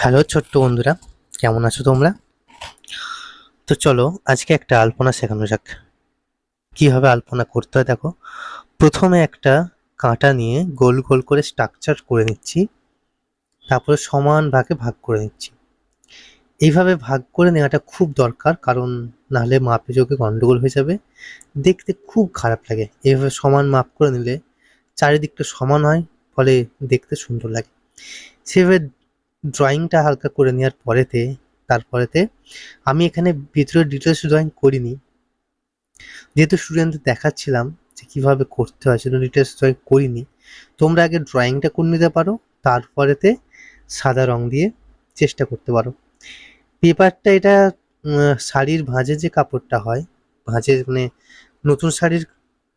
Hello ছোট্ট বন্ধুরা, কেমন আছো তোমরা? তো চলো, আজকে একটা আলপনা শেখানো যাক। কীভাবে আলপনা করতে হয় দেখো, প্রথমে একটা কাঁটা নিয়ে গোল গোল করে স্ট্রাকচার করে নিচ্ছি, তারপরে সমান ভাগে ভাগ করে নিচ্ছি। এইভাবে ভাগ করে নেওয়াটা খুব দরকার, কারণ নাহলে মাপে যোগে গন্ডগোল হয়ে যাবে, দেখতে খুব খারাপ লাগে। এইভাবে সমান মাপ করে নিলে চারিদিকটা সমান হয়, ফলে দেখতে সুন্দর লাগে। সেভাবে ড্রয়িংটা হালকা করে নেওয়ার পরেতে, তারপরেতে আমি এখানে ভিতরে ডিটেলস ড্রয়িং করিনি। যেহেতু স্টুডেন্টদের দেখাচ্ছিলাম যে কীভাবে করতে হয়, সেজন্য ডিটেলস ড্রয়িং করিনি। তোমরা আগে ড্রয়িংটা করে নিতে পারো, তারপরেতে সাদা রং দিয়ে চেষ্টা করতে পারো। পেপারটা এটা শাড়ির ভাঁজের যে কাপড়টা হয় ভাঁজের মানে নতুন শাড়ির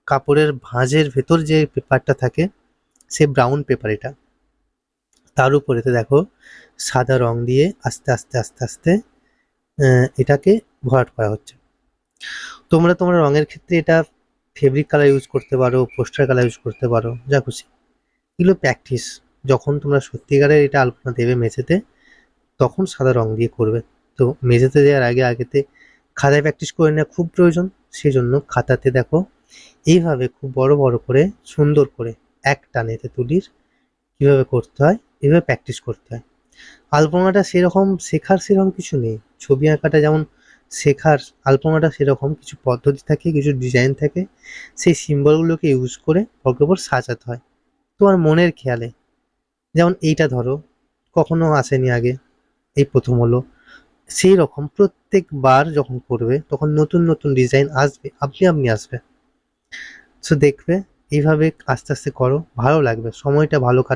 কাপড়ের ভাঁজের ভেতর যে পেপারটা থাকে, সে ব্রাউন পেপার এটা। তার উপরেতে দেখো সাদা রং দিয়ে আস্তে আস্তে আস্তে আস্তে এটাকে ভরাট করা হচ্ছে। তোমরা তোমরা রঙের ক্ষেত্রে এটা ফেব্রিক কালার ইউজ করতে পারো পোস্টার কালার ইউজ করতে পারো, যা খুশি। এগুলো প্র্যাকটিস যখন তোমরা সত্যিকারের এটা আলপনা দেবে মেঝেতে, তখন সাদা রং দিয়ে করবে। তো মেঝেতে দেওয়ার আগে, আগেতে খাতায় প্র্যাকটিস করে নেওয়া খুব প্রয়োজন। সেই জন্য খাতাতে দেখো, এইভাবে খুব বড় বড় করে, সুন্দর করে এক টানেতে তুলির কীভাবে করতে হয় এভাবে প্র্যাকটিস করতে হয়। আলপনাটা সেরকম শেখার সেরকম কিছু নেই। ছবি আঁকাটা যেমন শেখার আলপনাটা সেরকম কিছু পদ্ধতি থাকে, কিছু ডিজাইন থাকে, সেই সিম্বলগুলোকে ইউজ করে পরের ওপর সাজাতে হয়। তোমার মনের খেয়ালে, যেমন এইটা ধরো, কখনো আসেনি আগে, এই প্রথম হলো। সেই রকম প্রত্যেকবার যখন করবে, তখন নতুন নতুন ডিজাইন আসবে, আপনি আপনি আসবে। সো দেখবে, এইভাবে আস্তে আস্তে করো, ভালো লাগবে, সময়টা ভালো কাটবে